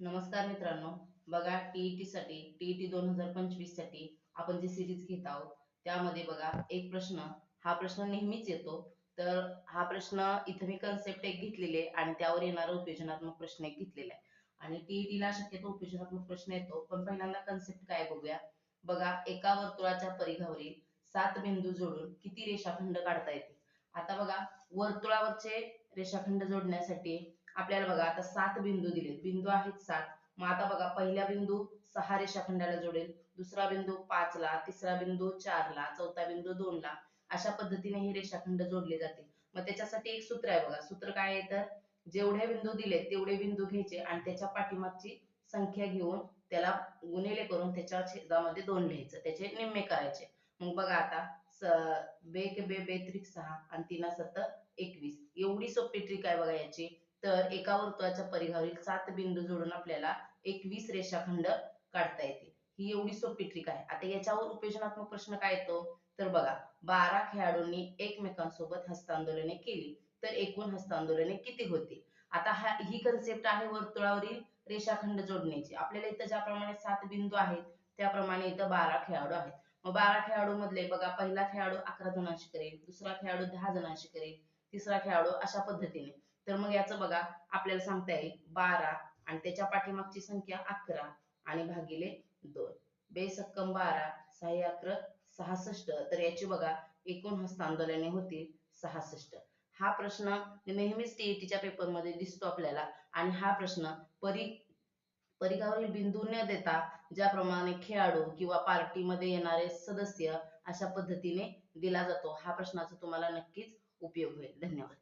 नमस्कार मित्रांनो. बघा टीईटी साठी टीईटी दोन हजार पंचवीससाठी आपण जी सिरीज घेत आहोत त्यामध्ये बघा एक प्रश्न हा प्रश्न नेहमीच येतो. तर हा प्रश्न इथे मी कन्सेप्ट एक घेतलेले आणि त्यावर येणारा उपयोजनात्मक प्रश्न एक घेतलेला आहे. आणि टीईटी ला शक्यतो उपयोजनात्मक प्रश्न येतो पण पहिल्यांदा कन्सेप्ट काय बघूया. बघा एका वर्तुळाच्या परिघावरील सात बिंदू जोडून किती रेषाखंड काढता येते आता बघा वर्तुळावरचे रेषाखंड जोडण्यासाठी आपल्याला बघा आता सात बिंदू दिले बिंदू आहेत सात. मग आता बघा पहिला बिंदू सहा रेषाखंडाला जोडेल. दुसरा बिंदू पाच ला तिसरा बिंदू चार ला चौथा बिंदू दोन ला अशा पद्धतीने हे रेषाखंड जोडले जाते मग त्याच्यासाठी एक सूत्र आहे बघा. सूत्र काय आहे तर जेवढे बिंदू दिले तेवढे बिंदू घ्यायचे आणि त्याच्या पाठीमागची संख्या घेऊन त्याला गुणिले करून त्याच्या छेदामध्ये दोन लिहायचं. त्याचे निम्मे करायचे. मग बघा आता बे के बे त्रिक सहा आणि तीना सत्तर एकवीस. एवढी सोपी ट्रिक आहे बघा याची. तर एका वर्तुळाच्या परिघावरील सात बिंदू जोडून आपल्याला एकवीस रेषाखंड काढता येते ही एवढी सोपी ट्रिक आहे. आता याच्यावर उपयोजनात्मक प्रश्न काय येतो? तर बघा बारा खेळाडूंनी एकमेकांसोबत हस्तांदोलने केली तर एकूण हस्तांदोलने किती होतील? आता हा ही कन्सेप्ट आहे वर्तुळावरील रेषाखंड जोडण्याची आपल्याला इथं ज्याप्रमाणे सात बिंदू आहेत त्याप्रमाणे इथं बारा खेळाडू आहेत. मग बारा खेळाडू मधले बघा पहिला खेळाडू अकरा जणांशी करेल दुसरा खेळाडू दहा जणांशी करेल तिसरा खेळाडू अशा पद्धतीने. तर मग याचं बघा आपल्याला सांगता येईल बारा आणि त्याच्या पाठीमागची संख्या अकरा आणि भागिले दोन. बेसक्कम बारा सहा अकरा सहासष्ट. तर याची बघा एकूण हस्तांदोलने होतील सहासष्ट. हा प्रश्न नेहमीच टीईटीच्या पेपरमध्ये दिसतो आपल्याला आणि हा प्रश्न परी परिघावरील बिंदू न देता ज्याप्रमाणे खेळाडू किंवा पार्टीमध्ये येणारे सदस्य अशा पद्धतीने दिला जातो. हा प्रश्नाचा तुम्हाला नक्कीच उपयोग होईल. धन्यवाद.